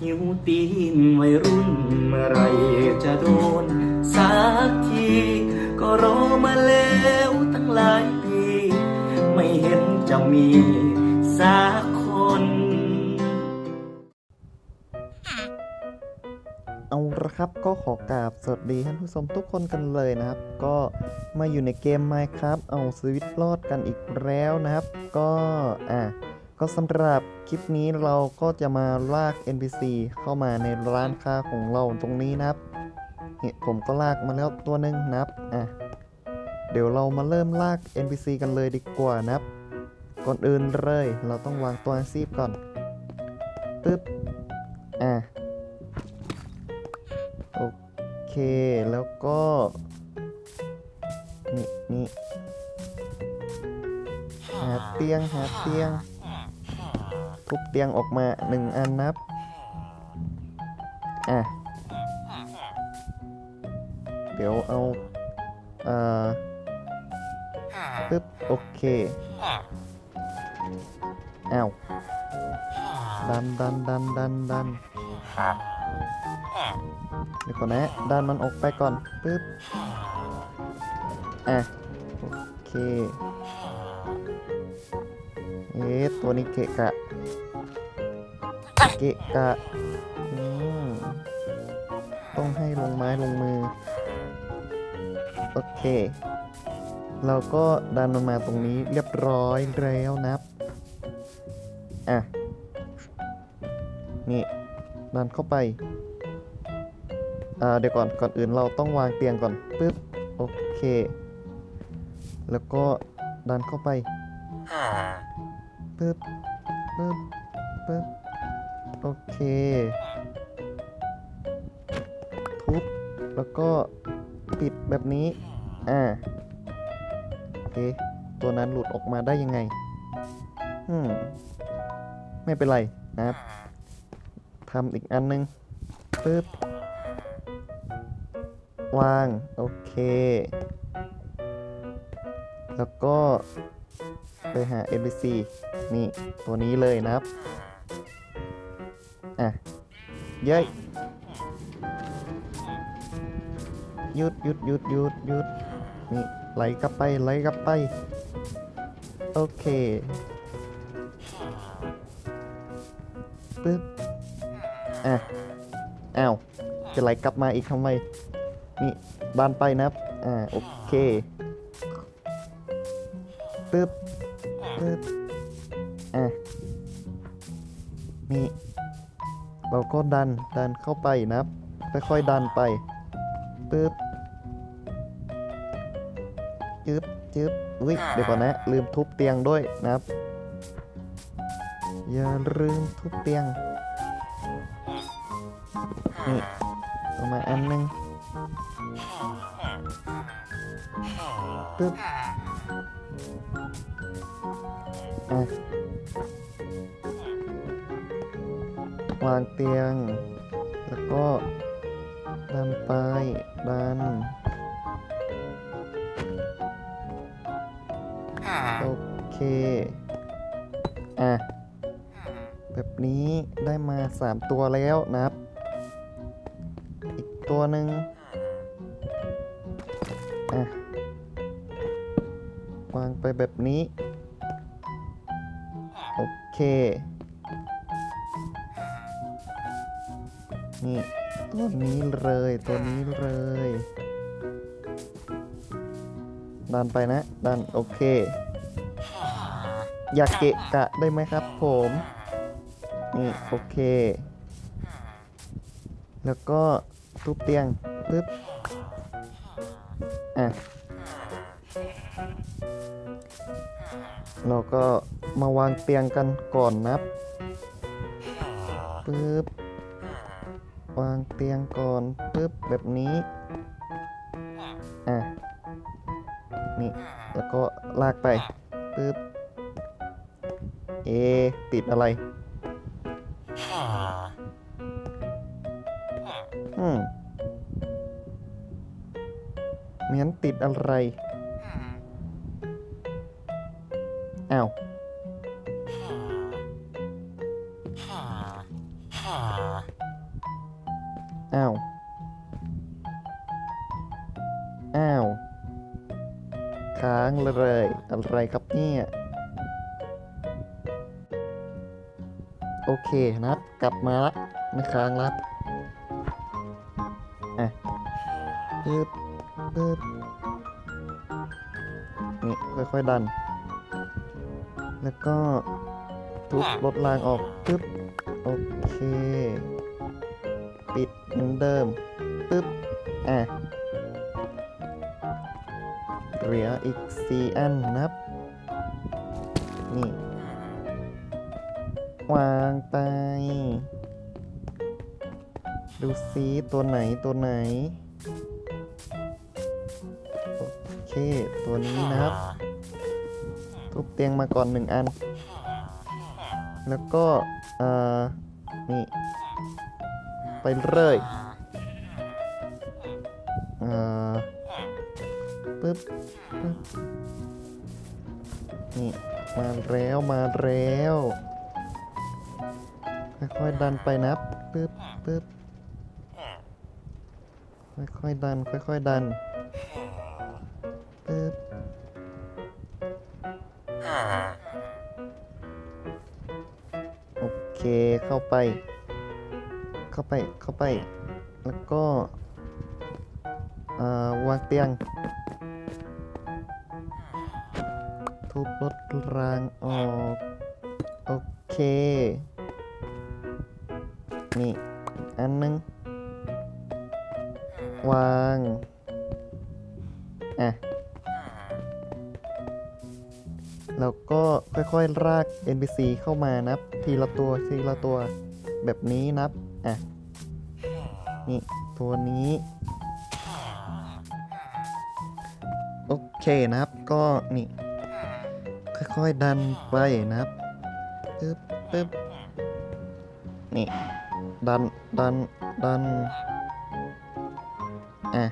หิวตีนวัยรุ่นเมื่อไรจะโดน สักที ก็รอมาแล้วตั้งหลายปี ไม่เห็นจะมีสักคนเอาละครับก็ขอกราบสวัสดีท่านผู้ชมทุกคนกันเลยนะครับ ก็มาอยู่ในเกม Minecraft เอาชีวิตรอดกันอีกแล้วนะครับ ก็อะ ก็สำหรับคลิปนี้เราก็จะมาลาก NPC เข้ามาในร้านค้าของเราตรงนี้นะครับเนี่ยผมก็ลากมาแล้วตัวหนึ่งนะครับอะเดี๋ยวเรามาเริ่มลาก NPC กันเลยดีกว่านะครับ ก่อนอื่นเลยเราต้องวางตัวอาชีพก่อน ตึ๊บ อะ โอเค แล้วก็ นี่นี่หาเตียงหาเตียง ทุบเตียงออกมาหนึ่งอันนับ อะ เดี๋ยวเอาเอ่อปึ๊บ โอเค อ้าว ดันดันดันดันดันเดี๋ยวก่อนนะ ดันมันออกไปก่อนปึ๊บ อะ โอเค เอ๊ะตัวนี้เกะกะ เกะกะอืมต้องให้ลงไม้ลงมือ โอเค เราก็ดันมันมาตรงนี้เรียบร้อยแล้วนับ อะ นี่ ดันเข้าไป อ่า เดี๋ยวก่อน ก่อนอื่นเราต้องวางเตียงก่อน ปึ๊บ โอเค แล้วก็ดันเข้าไป ปึ๊บปึ๊บปึ๊บโอเคทุบแล้วก็ปิดแบบนี้ อ่าโอเคตัวนั้นหลุดออกมาได้ยังไงอืมไม่เป็นไรนะครับทำอีกอันนึงปึ๊บวาง โอเค แล้วก็ ไปหา NPC นี่ตัวนี้เลยนะครับ อะ เย้ยหยุดหยุดหยุดหยุดหยุดนี่ไหลกลับไปไหลกลับไป โอเคปึ๊บอะอ้าวจะไหลกลับมาอีกทำไมนี่บานไปนะครับ อ่า โอเคปึ๊บ ปึ๊บอะนี่เราก็ดันดันเข้าไปนะครับค่อยๆดันไปปึ๊บจึ๊บจึ๊บอุ้ยเดี๋ยวก่อนนะ ลืมทุบเตียงด้วยนะครับ อย่าลืมทุบเตียงนี่เอามาอันหนึงปึ๊บ วางเตียง แล้วก็ดันไปดันโอเค อะ แบบนี้ได้มา3ตัวแล้วนะครับ อีกตัวหนึ่งอะ วางไปแบบนี้ เค นี่ตัวนี้เลยตัวนี้เลย ดันไปนะ ดันโอเค อยากเกะกะได้ไหมครับผม นี่โอเค แล้วก็ทุบเตียงปึ๊บอะเราก็ มาวางเตียงกันก่อนนับปึ๊บวางเตียงก่อนปึ๊บแบบนี้อะนี่แล้วก็ลากไปปึ๊บเอติดอะไรอืมเหมือนติดอะไรอ้าว อะไรครับเนี่ย โอเคนับ กลับมาละไม่ค้างละอะปึ๊บปึ๊บนี่ค่อยๆดัน แล้วก็ทุบรถรางออกปึ๊บโอเค ปิดเหมือนเดิมปึ๊บอะ เหลืออีก4อันนับ นี่ วางไป ดูซิตัวไหนตัวไหน โอเค ตัวนี้นะครับ ทุบเตียงมาก่อนหนึ่งอัน แล้วก็ เอ่อ นี่ ไปเลยเอ่อ ปึ๊บปึ๊บนี่มาแล้วมาแล้วค่อยๆดันไปนับปึ๊บปึ๊บค่อยๆดัน ค่อยๆดันปึ๊บโอเคเข้าไป เข้าไปเข้าไป แล้วก็อ่าวางเตียง ทุบรถรางออก โอเค นี่ อันหนึง วาง อะ แล้วก็ค่อยๆราก NPC เข้ามานับ ทีละตัว ทีละตัว แบบนี้นับ อะ นี่ ตัวนี้โอเคนะครับ ก็นี่ ค่อยๆดันไปนะครับปึ๊บปึ๊บนี่ดันดันดันอะ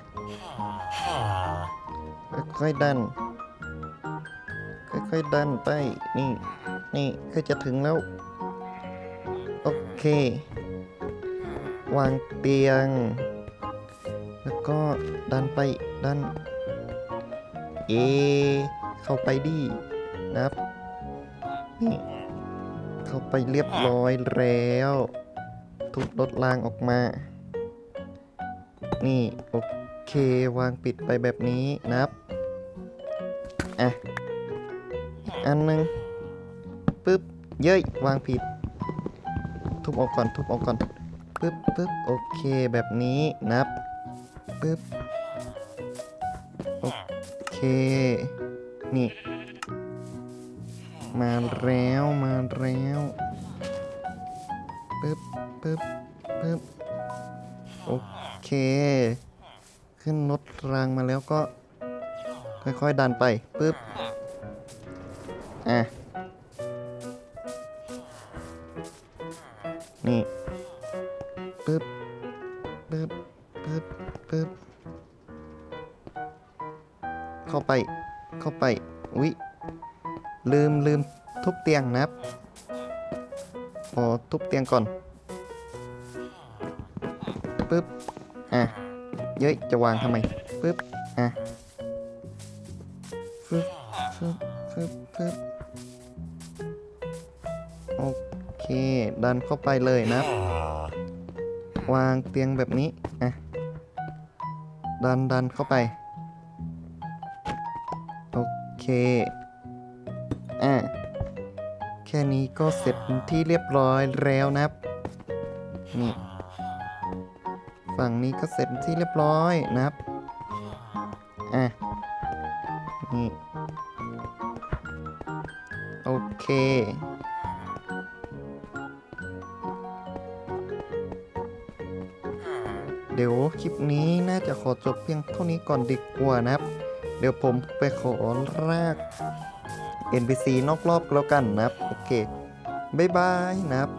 ค่อยๆดัน ค่อยๆดันไป นี่ นี่คือจะถึงแล้ว โอเค วางเตียง แล้วก็ดันไป ดัน เอ เข้าไปดี นะครับนี่เข้าไปเรียบร้อยแล้ว ทุบรถรางออกมา นี่ โอเค วางปิดไปแบบนี้นะครับ อะอีกอันหนึงปึ๊บ เย้ย วางผิด ทุบออกก่อน ทุบออกก่อนปึ๊บปึ๊บโอเคแบบนี้นับปึ๊บ โอเค นี่ มาแล้วมาแล้วปึ๊บปึ๊บปึ๊บโอเค ขึ้นรถรางมาแล้วก็ ค่อยๆดันไปปึ๊บอะนี่ปึ๊บปึ๊บปึ๊บปึ๊บเข้าไป เข้าไป ลืมลืมทุบเตียงนะครับอ๋อทุบเตียงก่อนปึ๊บอะเย้ยจะวางทำไมปึ๊บอะฟึบฟึบฟึบฟึบโอเคดันเข้าไปเลยนะครับ วางเตียงแบบนี้อะดันดันเข้าไป โอเค ค่นี้ก็เสร็จเป็นที่เรียบร้อยแล้วนะครับนี่ฝั่งนี้ก็เสร็จเป็นที่เรียบร้อยนะครับอะนี่โอเคเดี๋ยวคลิปนี้น่าจะขอจบเพียงเท่านี้ก่อนดีกว่านะครับ เดี๋ยวผมไปขอราก NPC นอกรอบก็แล้วกันนะครับ โอเค บ๊ายบายนะครับ